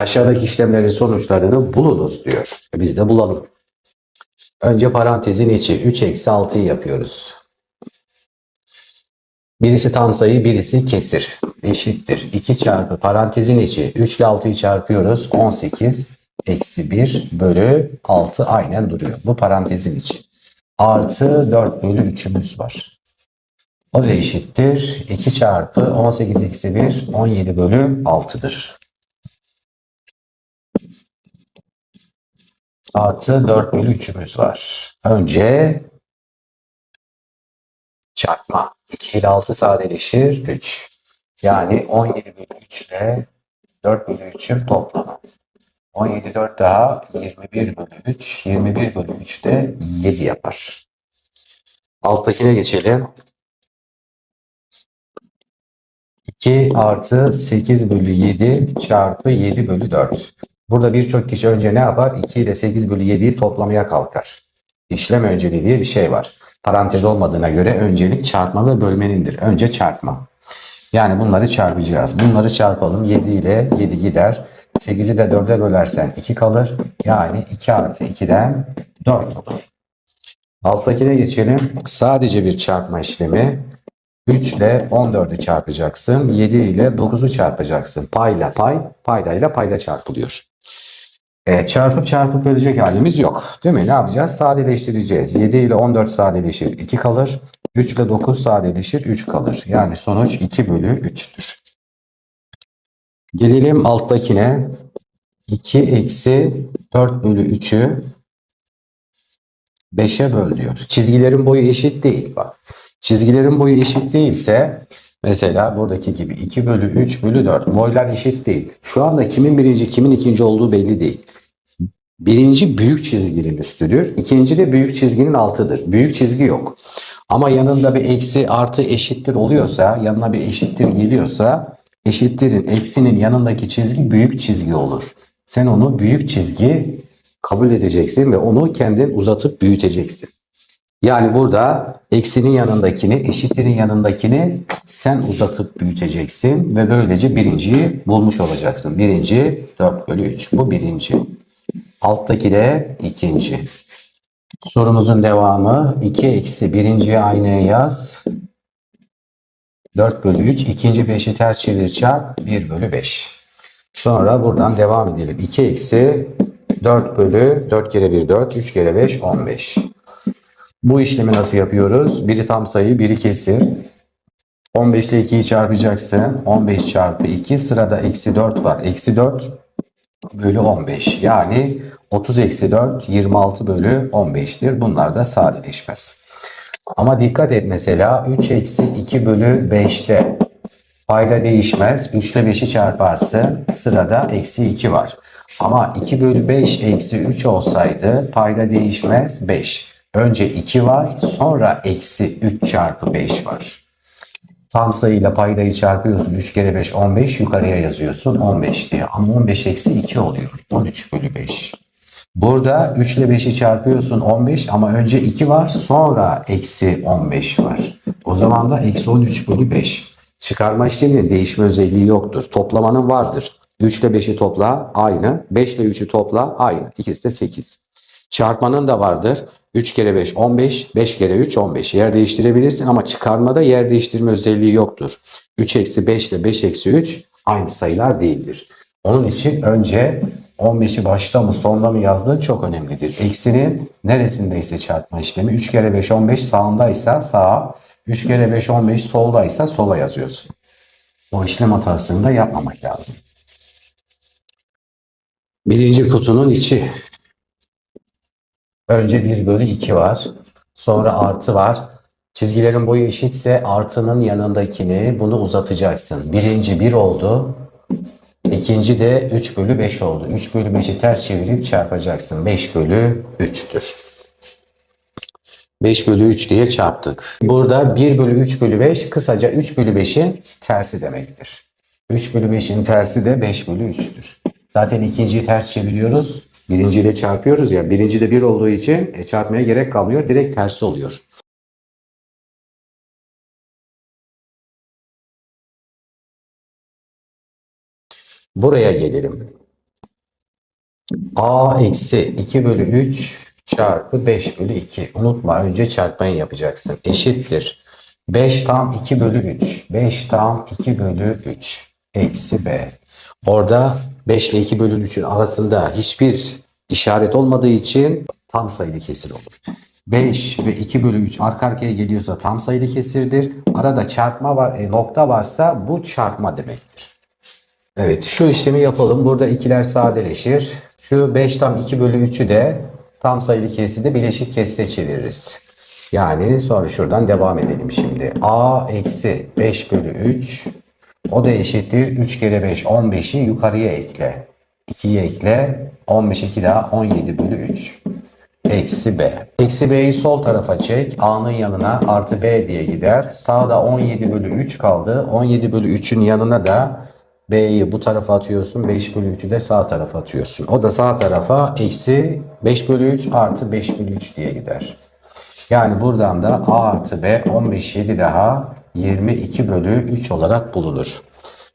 Aşağıdaki işlemlerin sonuçlarını bulunuz diyor. E Biz de bulalım. Önce parantezin içi 3 eksi 6'yı yapıyoruz. Birisi tam sayı, birisi kesir. Eşittir. 2 çarpı parantezin içi 3 ile 6'yı çarpıyoruz. 18 eksi 1 bölü 6 aynen duruyor. Bu parantezin içi. Artı 4 bölü 3'ümüz var. O da eşittir. 2 çarpı 18 eksi 1 17 bölü 6'dır. Artı 4 bölü 3'ümüz var. Önce çarpma. 2 ile 6 sadeleşir 3. Yani 17 bölü 3 ile 4 bölü 3'ün toplamı. 17 4 daha 21 bölü 3. 21 bölü 3 de 7 yapar. Alttakine geçelim. 2 artı 8 bölü 7 çarpı 7 bölü 4. Burada birçok kişi önce ne yapar? 2 ile 8 bölü 7'yi toplamaya kalkar. İşlem önceliği diye bir şey var. Parantez olmadığına göre öncelik çarpma ve bölmenindir. Önce çarpma. Yani bunları çarpacağız. Bunları çarpalım. 7 ile 7 gider. 8'i de 4'e bölersen 2 kalır. Yani 2 artı 2'den 4 olur. Alttakine geçelim. Sadece bir çarpma işlemi. 3 ile 14'ü çarpacaksın. 7 ile 9'u çarpacaksın. Payla pay, paydayla payda çarpılıyor. E, çarpıp çarpıp bölecek halimiz yok. Değil mi? Ne yapacağız? Sadeleştireceğiz. 7 ile 14 sadeleşir 2 kalır. 3 ile 9 sadeleşir 3 kalır. Yani sonuç 2 bölü 3'tür. Gelelim alttakine. 2 eksi 4 bölü 3'ü 5'e böl diyor. Çizgilerin boyu eşit değil. Bak. Çizgilerin boyu eşit değilse mesela buradaki gibi 2 bölü 3 bölü 4 boylar eşit değil. Şu anda kimin birinci kimin ikinci olduğu belli değil. Birinci büyük çizginin üstüdür. ikinci de büyük çizginin altıdır. Büyük çizgi yok. Ama yanında bir eksi artı eşittir oluyorsa yanına bir eşittir geliyorsa eşittirin eksinin yanındaki çizgi büyük çizgi olur. Sen onu büyük çizgi kabul edeceksin ve onu kendin uzatıp büyüteceksin. Yani burada eksinin yanındakini, eşittirin yanındakini sen uzatıp büyüteceksin ve böylece birinciyi bulmuş olacaksın. Birinci 4 bölü 3. Bu birinci. Alttaki de ikinci. Sorumuzun devamı 2 eksi birinciyi aynaya yaz. 4 bölü 3. ikinci 5'i ters çevir çarp 1 bölü 5. Sonra buradan devam edelim. 2 eksi 4 bölü 4 kere 1 4, 3 kere 5 15. Bu işlemi nasıl yapıyoruz? Biri tam sayı, biri kesir. 15 ile 2'yi çarpacaksın. 15 çarpı 2 sırada eksi 4 var. Eksi 4 bölü 15. Yani 30 eksi 4 26 bölü 15'tir. Bunlar da sadeleşmez. Ama dikkat et mesela 3 eksi 2 bölü 5'te payda değişmez. 3 ile 5'i çarparsın. Sırada eksi 2 var. Ama 2 bölü 5 eksi 3 olsaydı payda değişmez 5. Önce 2 var sonra eksi 3 çarpı 5 var. Tam sayıyla paydayı çarpıyorsun. 3 kere 5 15 yukarıya yazıyorsun 15 diye. Ama 15 eksi 2 oluyor. 13 bölü 5. Burada 3 ile 5'i çarpıyorsun 15 ama önce 2 var sonra eksi 15 var. O zaman da eksi 13 bölü 5. Çıkarma işleminin değişme özelliği yoktur. Toplamanın vardır. 3 ile 5'i topla aynı. 5 ile 3'ü topla aynı. İkisi de 8. Çarpmanın da vardır. 3 kere 5 15, 5 kere 3 15. Yer değiştirebilirsin ama çıkarmada yer değiştirme özelliği yoktur. 3 eksi 5 ile 5 eksi 3 aynı sayılar değildir. Onun için önce 15'i başta mı sonda mı yazdığın çok önemlidir. Eksinin neresindeyse çarpma işlemi 3 kere 5 15 sağındaysa sağa, 3 kere 5 15 soldaysa sola yazıyorsun. O işlem hatasını da yapmamak lazım. Birinci kutunun içi. Önce 1 bölü 2 var. Sonra artı var. Çizgilerin boyu eşitse artının yanındakini bunu uzatacaksın. Birinci 1 oldu. İkinci de 3 bölü 5 oldu. 3 bölü 5'i ters çevirip çarpacaksın. 5 bölü 3'tür. 5 bölü 3 diye çarptık. Burada 1 bölü 3 bölü 5 kısaca 3 bölü 5'in tersi demektir. 3 bölü 5'in tersi de 5 bölü 3'tür. Zaten ikinciyi ters çeviriyoruz. Birinciyle çarpıyoruz ya. Birinci de 1 olduğu için e, çarpmaya gerek kalmıyor. Direkt tersi oluyor. Buraya gelelim. A eksi 2 bölü 3 çarpı 5 bölü 2. Unutma önce çarpmayı yapacaksın. Eşittir. 5 tam 2 bölü 3. 5 tam 2 bölü 3. Eksi B. Orada 5 ile 2 bölü 3'ün arasında hiçbir işaret olmadığı için tam sayılı kesir olur. 5 ve 2 bölü 3 arka arkaya geliyorsa tam sayılı kesirdir. Arada çarpma var, e, nokta varsa bu çarpma demektir. Evet şu işlemi yapalım. Burada ikiler sadeleşir. Şu 5 tam 2 bölü 3'ü de tam sayılı kesidi bileşik kesire çeviririz. Yani sonra şuradan devam edelim şimdi. A eksi 5 bölü 3 o da eşittir 3 kere 5 15'i yukarıya ekle. 2'yi ekle 15 2 daha 17 bölü 3. Eksi B. Eksi B'yi sol tarafa çek. A'nın yanına artı B diye gider. Sağda 17 bölü 3 kaldı. 17 bölü 3'ün yanına da B'yi bu tarafa atıyorsun. 5 bölü 3'ü de sağ tarafa atıyorsun. O da sağ tarafa eksi 5 bölü 3 artı 5 bölü 3 diye gider. Yani buradan da A artı B 15 7 daha 22 bölü 3 olarak bulunur.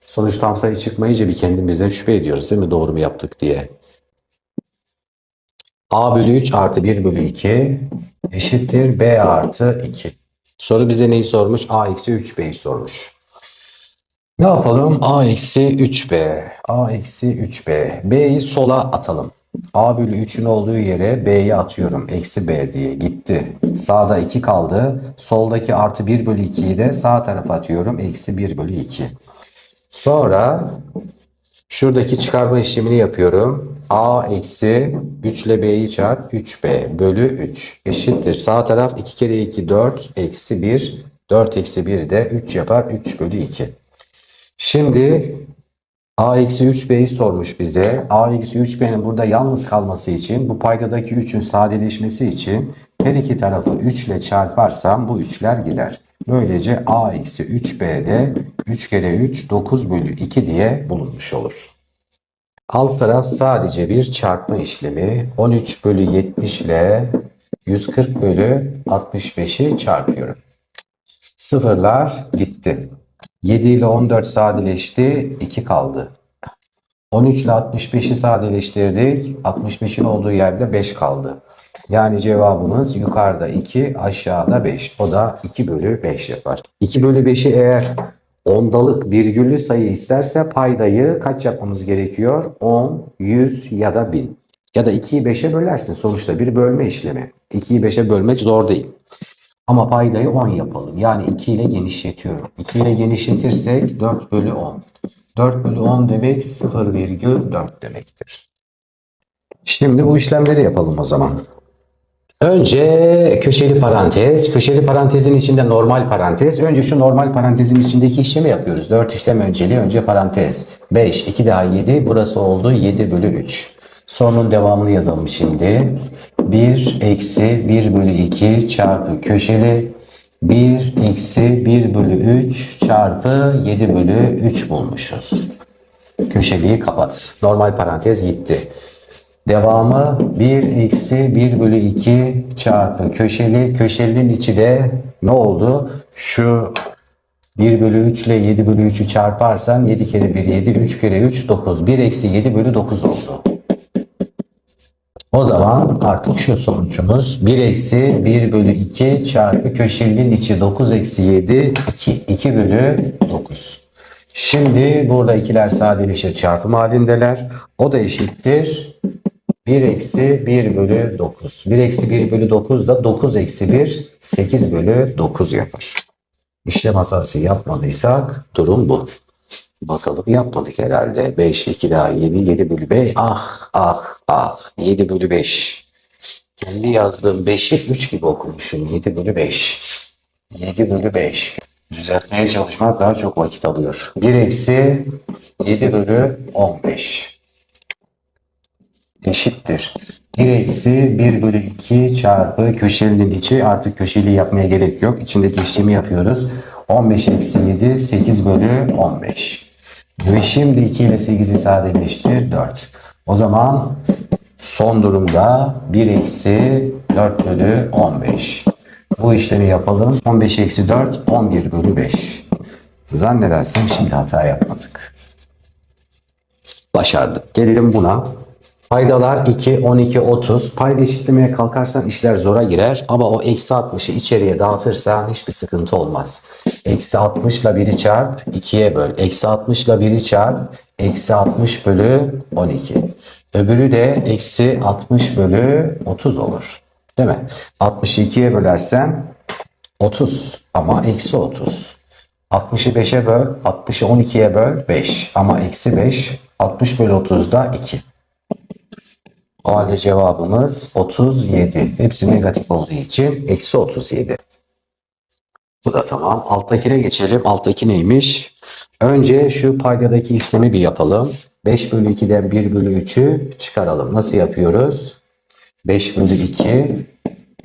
Sonuç tam sayı çıkmayınca bir kendimizden şüphe ediyoruz değil mi? Doğru mu yaptık diye. A bölü 3 artı 1 bölü 2 eşittir B artı 2. Soru bize neyi sormuş? A eksi 3B'yi sormuş. Ne yapalım? A eksi 3B. A eksi 3B. B'yi sola atalım. A bölü 3'ün olduğu yere B'yi atıyorum. Eksi B diye gitti. Sağda 2 kaldı. Soldaki artı 1 bölü 2'yi de sağ tarafa atıyorum. Eksi 1 bölü 2. Sonra şuradaki çıkarma işlemini yapıyorum. A eksi 3 ile B'yi çarp 3B bölü 3 eşittir. Sağ taraf 2 kere 2 4 eksi 1. 4 eksi 1 de 3 yapar. 3 bölü 2. Şimdi A eksi 3B'yi sormuş bize. A eksi 3B'nin burada yalnız kalması için bu paydadaki 3'ün sadeleşmesi için her iki tarafı 3 ile çarparsam bu 3'ler gider. Böylece A eksi 3B'de 3 kere 3 9 bölü 2 diye bulunmuş olur. Alt taraf sadece bir çarpma işlemi. 13 bölü 70 ile 140 bölü 65'i çarpıyorum. Sıfırlar gitti. 7 ile 14 sadeleşti. 2 kaldı. 13 ile 65'i sadeleştirdik. 65'in olduğu yerde 5 kaldı. Yani cevabımız yukarıda 2, aşağıda 5. O da 2 bölü 5 yapar. 2 bölü 5'i eğer ondalık virgüllü sayı isterse paydayı kaç yapmamız gerekiyor? 10, 100 ya da 1000. Ya da 2'yi 5'e bölersin. Sonuçta bir bölme işlemi. 2'yi 5'e bölmek zor değil. Ama paydayı 10 yapalım. Yani 2 ile genişletiyorum. 2 ile genişletirsek 4 bölü 10. 4 bölü 10 demek 0,4 demektir. Şimdi bu işlemleri yapalım o zaman. Önce köşeli parantez. Köşeli parantezin içinde normal parantez. Önce şu normal parantezin içindeki işlemi yapıyoruz. 4 işlem önceliği önce parantez. 5, 2 daha 7. Burası oldu 7 bölü 3. Sorunun devamını yazalım şimdi. 1 eksi 1 bölü 2 çarpı köşeli 1 eksi 1 bölü 3 çarpı 7 bölü 3 bulmuşuz. Köşeliği kapat. Normal parantez gitti. Devamı 1 eksi 1 bölü 2 çarpı köşeli. Köşelinin içi de ne oldu? Şu 1 bölü 3 ile 7 bölü 3'ü çarparsan 7 kere 1 7, 3 kere 3 9. 1 eksi 7 bölü 9 oldu. O zaman artık şu sonucumuz 1 eksi 1 bölü 2 çarpı köşelinin içi 9 eksi 7 2. 2 bölü 9. Şimdi burada ikiler sadeleşir çarpım halindeler. O da eşittir 1 eksi 1 bölü 9. 1 eksi 1 bölü 9 da 9 eksi 1 8 bölü 9 yapar. İşlem hatası yapmadıysak durum bu. Bakalım yapmadık herhalde. 5, 2 daha 7, 7 bölü 5. Ah, ah, ah. 7 bölü 5. Kendi yazdığım 5'i 3 gibi okumuşum. 7 bölü 5. 7 bölü 5. Düzeltmeye çalışmak daha çok vakit alıyor. 1 eksi 7 bölü 15. Eşittir. 1 eksi 1 bölü 2 çarpı köşelinin içi artık köşeli yapmaya gerek yok. İçindeki işlemi yapıyoruz. 15 eksi 7 8 bölü 15. Ve şimdi 2 ile 8'i sadeleştir 4. O zaman son durumda 1 eksi 4 bölü 15. Bu işlemi yapalım. 15 eksi 4 11 bölü 5. Zannedersem şimdi hata yapmadık. Başardık. Gelelim buna. Paydalar 2, 12, 30. Payda eşitlemeye kalkarsan işler zora girer. Ama o eksi 60'ı içeriye dağıtırsan hiçbir sıkıntı olmaz. Eksi 60 ile 1'i çarp 2'ye böl. Eksi 60 ile 1'i çarp. Eksi 60 bölü 12. Öbürü de eksi 60 bölü 30 olur. Değil mi? 60'ı 2'ye bölersen 30 ama eksi 30. 60'ı 5'e böl, 60'ı 12'ye böl 5 ama eksi 5. 60 bölü 30 da 2. O halde cevabımız 37. Hepsi negatif olduğu için eksi 37. Bu da tamam. Alttakine geçelim. Alttaki neymiş? Önce şu paydadaki işlemi bir yapalım. 5 bölü 2'den 1 bölü 3'ü çıkaralım. Nasıl yapıyoruz? 5 bölü 2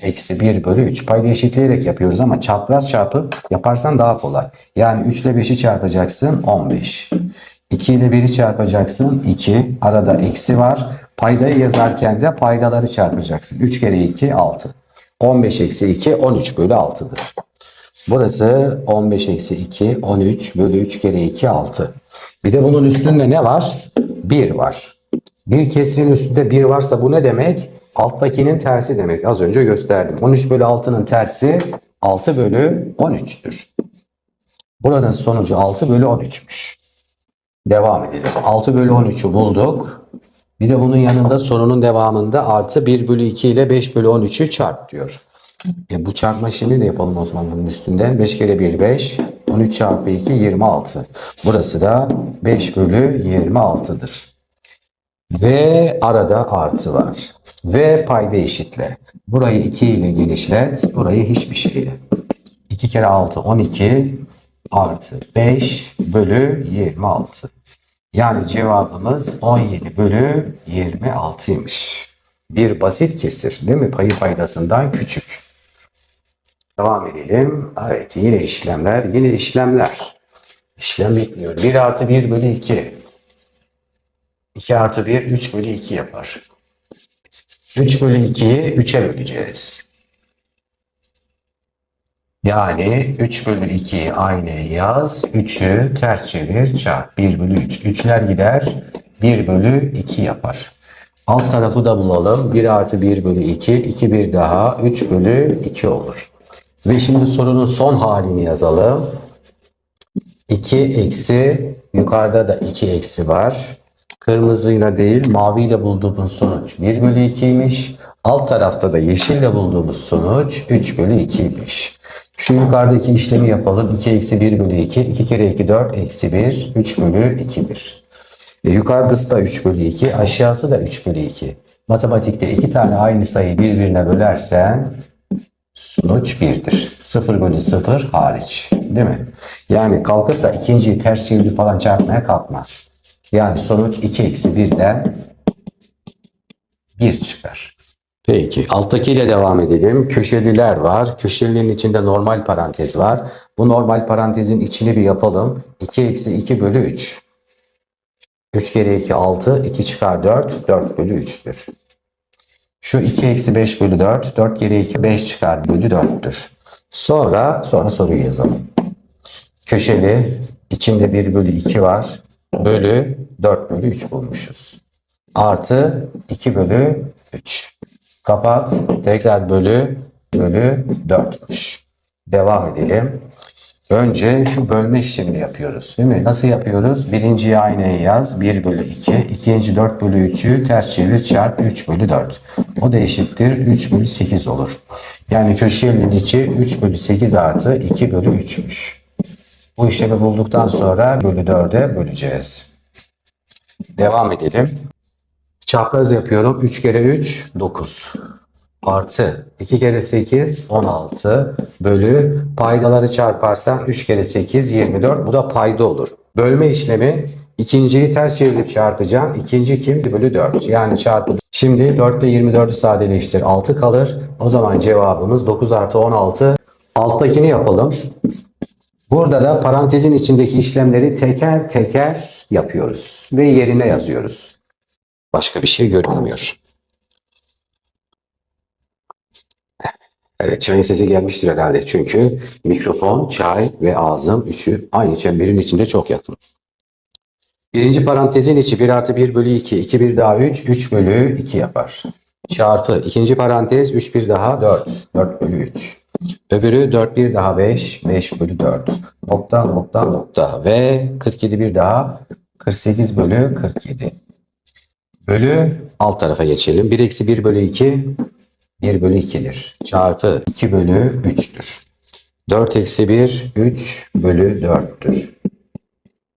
eksi 1 bölü 3. Payda eşitleyerek yapıyoruz ama çapraz çarpıp yaparsan daha kolay. Yani 3 ile 5'i çarpacaksın 15. 2 ile 1'i çarpacaksın 2. Arada eksi var. Paydayı yazarken de paydaları çarpacaksın. 3 kere 2 6. 15 eksi 2 13 bölü 6'dır. Burası 15 eksi 2 13 bölü 3 kere 2 6. Bir de bunun üstünde ne var? 1 var. Bir kesirin üstünde 1 varsa bu ne demek? Alttakinin tersi demek. Az önce gösterdim. 13 bölü 6'nın tersi 6 bölü 13'tür. Buranın sonucu 6 bölü 13'müş. Devam edelim. 6 bölü 13'ü bulduk. Bir de bunun yanında sorunun devamında artı 1 bölü 2 ile 5 bölü 13'ü çarp diyor. E bu çarpma işlemi de yapalım o zaman bunun üstünden. 5 kere 1 5. 13 çarpı 2 26. Burası da 5 bölü 26'dır. Ve arada artı var. Ve payda eşitle. Burayı 2 ile genişlet. Burayı hiçbir şeyle. 2 kere 6 12 artı 5 bölü 26. Yani cevabımız 17 bölü 26'ymış. Bir basit kesir değil mi? Payı paydasından küçük. Devam edelim. Evet yine işlemler. Yine işlemler. İşlem bitmiyor. 1 artı 1 bölü 2. 2 artı 1 3 bölü 2 yapar. 3 bölü 2'yi 3'e böleceğiz. Yani 3 bölü 2'yi aynı yaz. 3'ü ters çevir çarp. 1 bölü 3. 3'ler gider. 1 bölü 2 yapar. Alt tarafı da bulalım. 1 artı 1 bölü 2. 2 bir daha 3 bölü 2 olur. Ve şimdi sorunun son halini yazalım. 2 eksi yukarıda da 2 eksi var. Kırmızıyla değil maviyle bulduğumuz sonuç 1 bölü 2'ymiş. Alt tarafta da yeşille bulduğumuz sonuç 3 bölü 2'ymiş. Şu yukarıdaki işlemi yapalım. 2 eksi 1 bölü 2. 2 kere 2 4 eksi 1. 3 bölü 2'dir. E, yukarısı da 3 bölü 2. Aşağısı da 3 bölü 2. Matematikte iki tane aynı sayıyı birbirine bölersen sonuç 1'dir. 0 bölü 0 hariç. Değil mi? Yani kalkıp da ikinciyi ters çevirip falan çarpmaya kalkma. Yani sonuç 2 eksi 1'den 1 çıkar. Peki alttakiyle devam edelim. Köşeliler var. Köşelilerin içinde normal parantez var. Bu normal parantezin içini bir yapalım. 2 eksi 2 bölü 3. 3 kere 2 6. 2 çıkar 4. 4 bölü 3'tür. Şu 2 eksi 5 bölü 4. 4 kere 2 5 çıkar bölü 4'tür. Sonra sonra soruyu yazalım. Köşeli içinde 1 bölü 2 var. Bölü 4 bölü 3 bulmuşuz. Artı 2 bölü 3. Kapat. Tekrar bölü bölü 4'müş. Devam edelim. Önce şu bölme işlemini yapıyoruz. Değil mi? Nasıl yapıyoruz? Birinciyi aynaya yaz. 1 bölü 2. İkinci 4 bölü 3'ü ters çevir çarp 3 bölü 4. O da eşittir 3 bölü 8 olur. Yani köşenin içi 3 bölü 8 artı 2 bölü 3'müş. Bu işlemi bulduktan sonra bölü 4'e böleceğiz. Devam edelim. Çapraz yapıyorum. 3 kere 3 9. Artı 2 kere 8 16 bölü paydaları çarparsan 3 kere 8 24. Bu da payda olur. Bölme işlemi ikinciyi ters çevirip çarpacağım. İkinci kim? 1 bölü 4. Yani çarpı. Şimdi 4 ile 24'ü sadeleştir. 6 kalır. O zaman cevabımız 9 artı 16. Alttakini yapalım. Burada da parantezin içindeki işlemleri teker teker yapıyoruz ve yerine yazıyoruz. Başka bir şey görünmüyor. Evet çayın sesi gelmiştir herhalde çünkü mikrofon, çay ve ağzım üçü aynı çemberin içinde çok yakın. Birinci parantezin içi 1 artı 1 bölü 2. 2 1 daha 3. 3 bölü 2 yapar. Çarpı. ikinci parantez 3 1 daha 4. 4 bölü 3. Öbürü 4 1 daha 5. 5 bölü 4. Nokta nokta nokta. Ve 47 bir daha 48 bölü 47. Bölü alt tarafa geçelim. 1 eksi 1 bölü 2 1 bölü 2'dir. Çarpı 2 bölü 3'tür. 4 eksi 1 3 bölü 4'tür.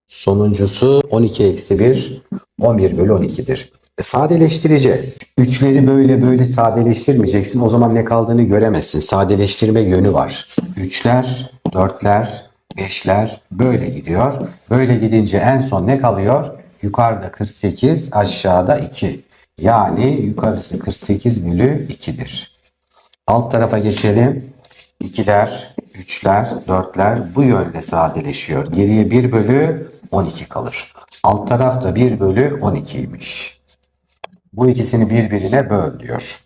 Sonuncusu 12 eksi 1 11 bölü 12'dir. E, Sadeleştireceğiz. Üçleri böyle böyle sadeleştirmeyeceksin. O zaman ne kaldığını göremezsin. Sadeleştirme yönü var. Üçler, dörtler, beşler böyle gidiyor. Böyle gidince en son ne kalıyor? Yukarıda 48, aşağıda 2. Yani yukarısı 48 bölü 2'dir. Alt tarafa geçelim. İkiler, üçler, dörtler bu yönde sadeleşiyor. Geriye 1 bölü 12 kalır. Alt tarafta 1 bölü 12'ymiş. Bu ikisini birbirine böl diyor.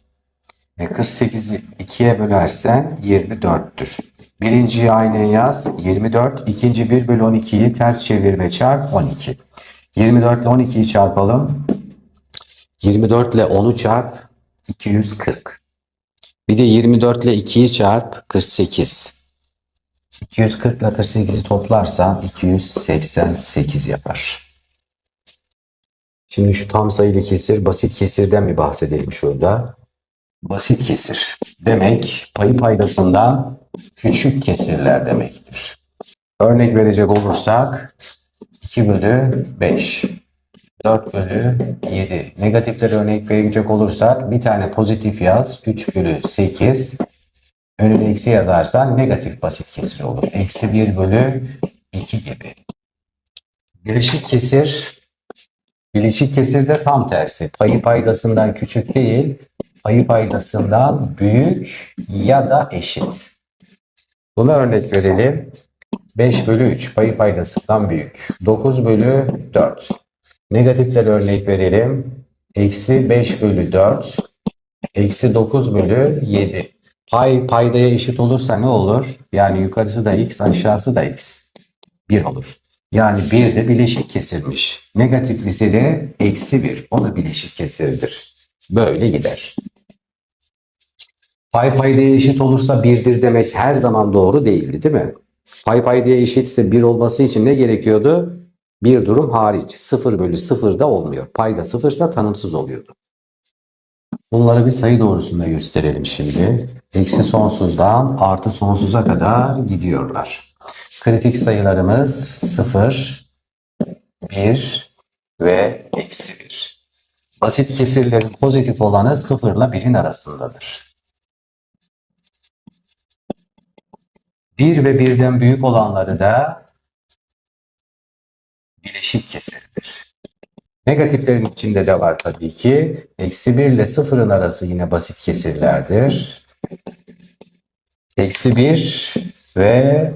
E 48'i 2'ye bölersen 24'tür. Birinciyi aynen yaz 24. İkinci 1 bölü 12'yi ters çevir ve çarp 12. 24 ile 12'yi çarpalım. 24 ile 10'u çarp 240. Bir de 24 ile 2'yi çarp 48. 240 ile 48'i toplarsan 288 yapar. Şimdi şu tam sayılı kesir, basit kesirden bir bahsedelim şurada. Basit kesir demek payı paydasından küçük kesirler demektir. Örnek verecek olursak 2 bölü 5, 4 bölü 7. Negatiflere örnek verecek olursak bir tane pozitif yaz 3 bölü 8. Önüne eksi yazarsan negatif basit kesir olur. Eksi 1 bölü 2 gibi. Birleşik kesir Bileşik kesirde tam tersi. Payı paydasından küçük değil, payı paydasından büyük ya da eşit. Buna örnek verelim. 5 bölü 3 payı paydasından büyük. 9 bölü 4. Negatifler örnek verelim. Eksi 5 bölü 4. Eksi 9 bölü 7. Pay paydaya eşit olursa ne olur? Yani yukarısı da x aşağısı da x. 1 olur. Yani bir de bileşik kesirmiş. Negatiflisi de eksi bir. O da bileşik kesirdir. Böyle gider. Pay paydaya eşit olursa birdir demek her zaman doğru değildi değil mi? Pay paydaya eşitse bir olması için ne gerekiyordu? Bir durum hariç. 0 bölü 0 da olmuyor. Payda sıfırsa tanımsız oluyordu. Bunları bir sayı doğrusunda gösterelim şimdi. Eksi sonsuzdan artı sonsuza kadar gidiyorlar. Kritik sayılarımız 0, 1 ve eksi 1. Basit kesirlerin pozitif olanı 0 ile 1'in arasındadır. 1 ve 1'den büyük olanları da bileşik kesirdir. Negatiflerin içinde de var tabii ki. Eksi 1 ile 0'ın arası yine basit kesirlerdir. Eksi 1 ve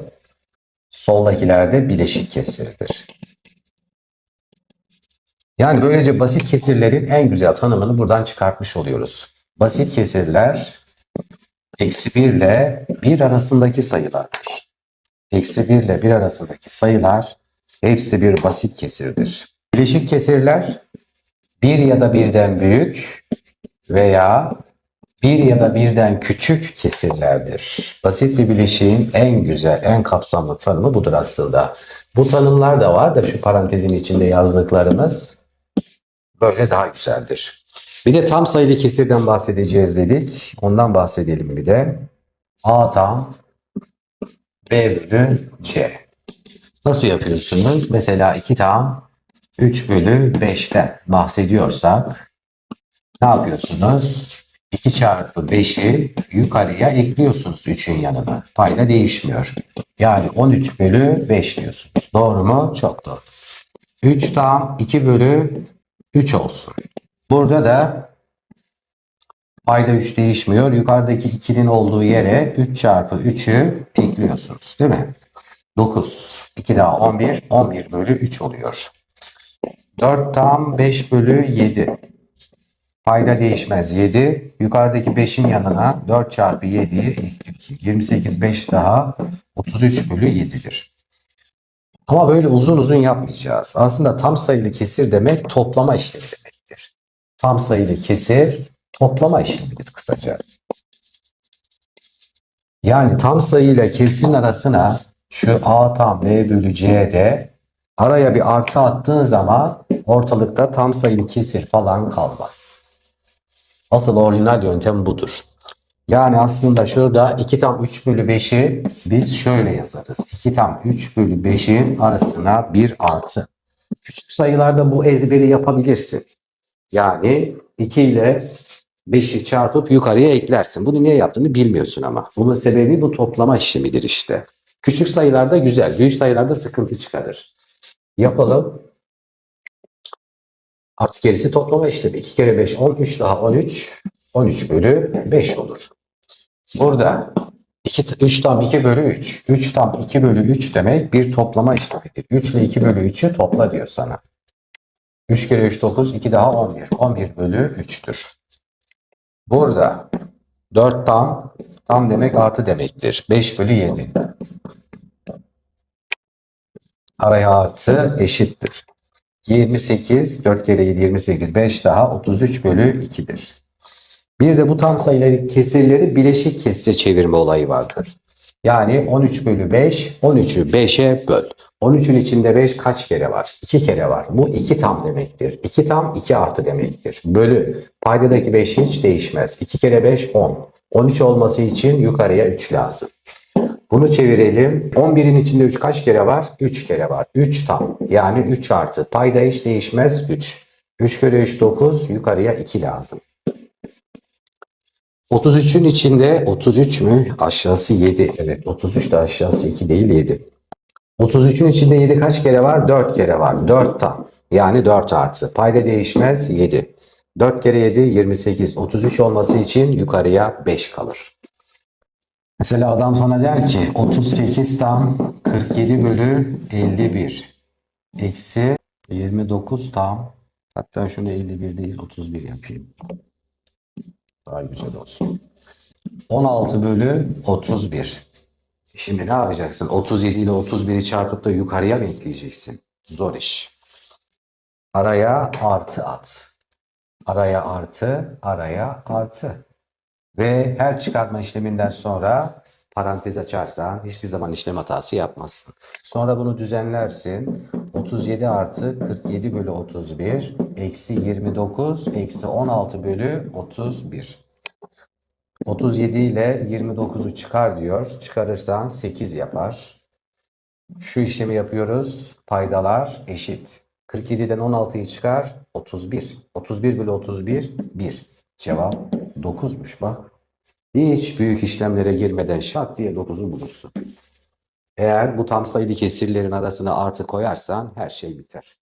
soldakiler de bileşik kesirdir. Yani böylece basit kesirlerin en güzel tanımını buradan çıkartmış oluyoruz. Basit kesirler eksi 1 ile 1 arasındaki sayılardır. Eksi 1 ile 1 arasındaki sayılar hepsi bir basit kesirdir. Bileşik kesirler 1 ya da birden büyük veya bir ya da birden küçük kesirlerdir. Basit bir bileşiğin en güzel, en kapsamlı tanımı budur aslında. Bu tanımlar da var da şu parantezin içinde yazdıklarımız böyle daha güzeldir. Bir de tam sayılı kesirden bahsedeceğiz dedik. Ondan bahsedelim bir de. A tam B bölü C. Nasıl yapıyorsunuz? Mesela 2 tam 3 bölü 5'ten bahsediyorsak ne yapıyorsunuz? 2 çarpı 5'i yukarıya ekliyorsunuz 3'ün yanına. Payda değişmiyor. Yani 13 bölü 5 diyorsunuz. Doğru mu? Çok doğru. 3 tam 2 bölü 3 olsun. Burada da payda 3 değişmiyor. Yukarıdaki 2'nin olduğu yere 3 çarpı 3'ü ekliyorsunuz. Değil mi? 9. 2 daha 11. 11 bölü 3 oluyor. 4 tam 5 bölü 7. Payda değişmez 7. Yukarıdaki 5'in yanına 4 çarpı 7'yi ekliyorsun. 28 5 daha 33 bölü 7'dir. Ama böyle uzun uzun yapmayacağız. Aslında tam sayılı kesir demek toplama işlemi demektir. Tam sayılı kesir toplama işlemidir kısaca. Yani tam sayı ile kesirin arasına şu A tam B bölü C'de araya bir artı attığın zaman ortalıkta tam sayılı kesir falan kalmaz. Asıl orijinal yöntem budur. Yani aslında şurada 2 tam 3 bölü 5'i biz şöyle yazarız. 2 tam 3 bölü 5'in arasına bir artı. Küçük sayılarda bu ezberi yapabilirsin. Yani 2 ile 5'i çarpıp yukarıya eklersin. Bunu niye yaptığını bilmiyorsun ama. Bunun sebebi bu toplama işlemidir işte. Küçük sayılarda güzel, büyük sayılarda sıkıntı çıkarır. Yapalım. Artık gerisi toplama işlemi. 2 kere 5, 10, 3 daha 13. 13 bölü 5 olur. Burada 2, 3 tam 2 bölü 3. 3 tam 2 bölü 3 demek bir toplama işlemidir. 3 ile 2 bölü 3'ü topla diyor sana. 3 kere 3 9, 2 daha 11. 11 bölü 3'tür. Burada 4 tam, tam demek artı demektir. 5 bölü 7. Araya artı eşittir. 28, 4 kere 7 28, 5 daha 33 bölü 2'dir. Bir de bu tam sayıları kesirleri bileşik kesire çevirme olayı vardır. Yani 13 bölü 5, 13'ü 5'e böl. 13'ün içinde 5 kaç kere var? 2 kere var. Bu 2 tam demektir. 2 tam 2 artı demektir. Bölü. Paydadaki 5 hiç değişmez. 2 kere 5 10. 13 olması için yukarıya 3 lazım. Bunu çevirelim. 11'in içinde 3 kaç kere var? 3 kere var. 3 tam. Yani 3 artı. Payda hiç değişmez 3. 3 kere 3 9. Yukarıya 2 lazım. 33'ün içinde 33 mü? Aşağısı 7. Evet 33 de aşağısı 2 değil 7. 33'ün içinde 7 kaç kere var? 4 kere var. 4 tam. Yani 4 artı. Payda değişmez 7. 4 kere 7 28. 33 olması için yukarıya 5 kalır. Mesela adam sana der ki 38 tam 47 bölü 51 eksi 29 tam hatta şunu 51 değil 31 yapayım. Daha güzel olsun. 16 bölü 31. Şimdi ne yapacaksın? 37 ile 31'i çarpıp da yukarıya mı ekleyeceksin? Zor iş. Araya artı at. Araya artı, araya artı. Ve her çıkartma işleminden sonra parantez açarsan hiçbir zaman işlem hatası yapmazsın. Sonra bunu düzenlersin. 37 artı 47 bölü 31 eksi 29 eksi 16 bölü 31. 37 ile 29'u çıkar diyor. Çıkarırsan 8 yapar. Şu işlemi yapıyoruz. Paydalar eşit. 47'den 16'yı çıkar. 31. 31 bölü 31 1. Cevap 9'muş bak. Hiç büyük işlemlere girmeden şak diye 9'u bulursun. Eğer bu tam sayılı kesirlerin arasına artı koyarsan her şey biter.